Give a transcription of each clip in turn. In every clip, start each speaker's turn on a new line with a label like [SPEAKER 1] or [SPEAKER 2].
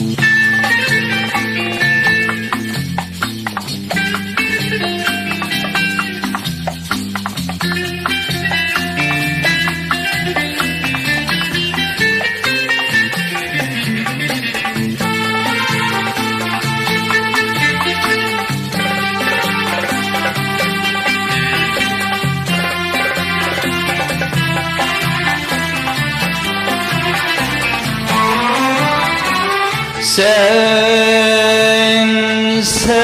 [SPEAKER 1] Bye. Sen, sen,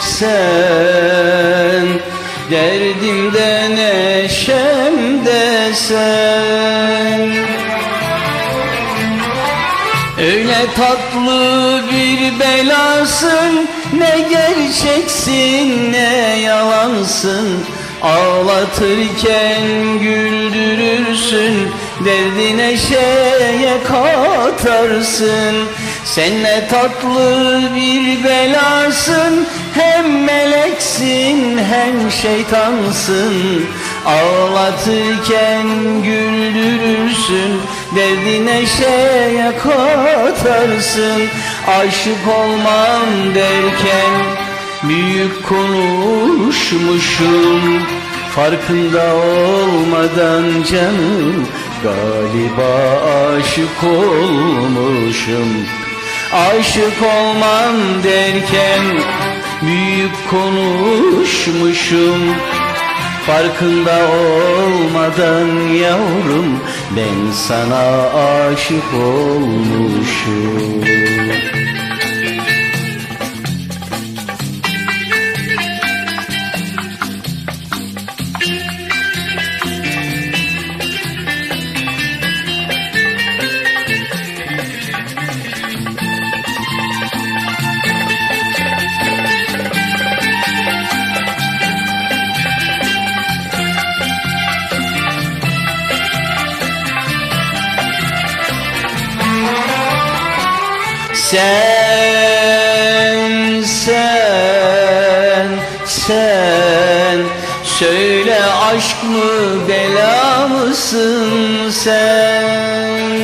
[SPEAKER 1] sen Derdimde neşemde sen Öyle tatlı bir belasın Ne gerçeksin ne yalansın. Ağlatırken güldürürsün Derdine şeye katarsın. Sen ne tatlı bir belasın. Hem meleksin hem şeytansın. Ağlatırken güldürürsün. Derdine şeye katarsın. Aşık olmam derken Büyük konuşmuşum. Farkında olmadan canım Galiba aşık olmuşum. Aşık olmam derken Büyük konuşmuşum. Farkında olmadan yavrum Ben sana aşık olmuşum Sen, sen, sen Söyle aşk mı bela mısın sen?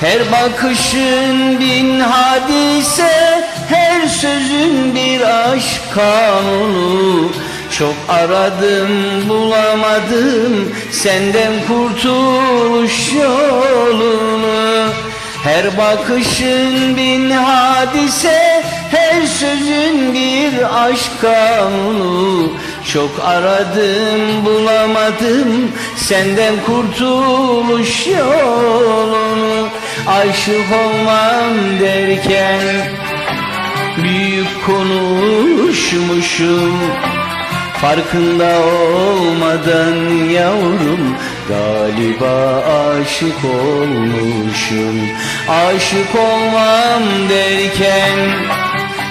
[SPEAKER 1] Her bakışın bin hadise Her sözün bir aşk kanunu. Çok aradım bulamadım Senden kurtuluş yolunu Her bakışın bin hadise Her sözün bir aşk kanunu. Çok aradım bulamadım senden kurtuluş yolunu. Aşık olmam derken büyük konuşmuşum. Farkında olmadan yavrum Galiba aşık olmuşum. Aşık olmam derken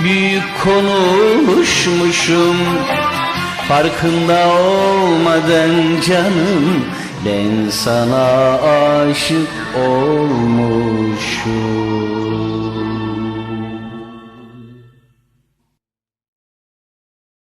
[SPEAKER 1] Büyük konuşmuşum. Farkında olmadan canım Ben sana aşık olmuşum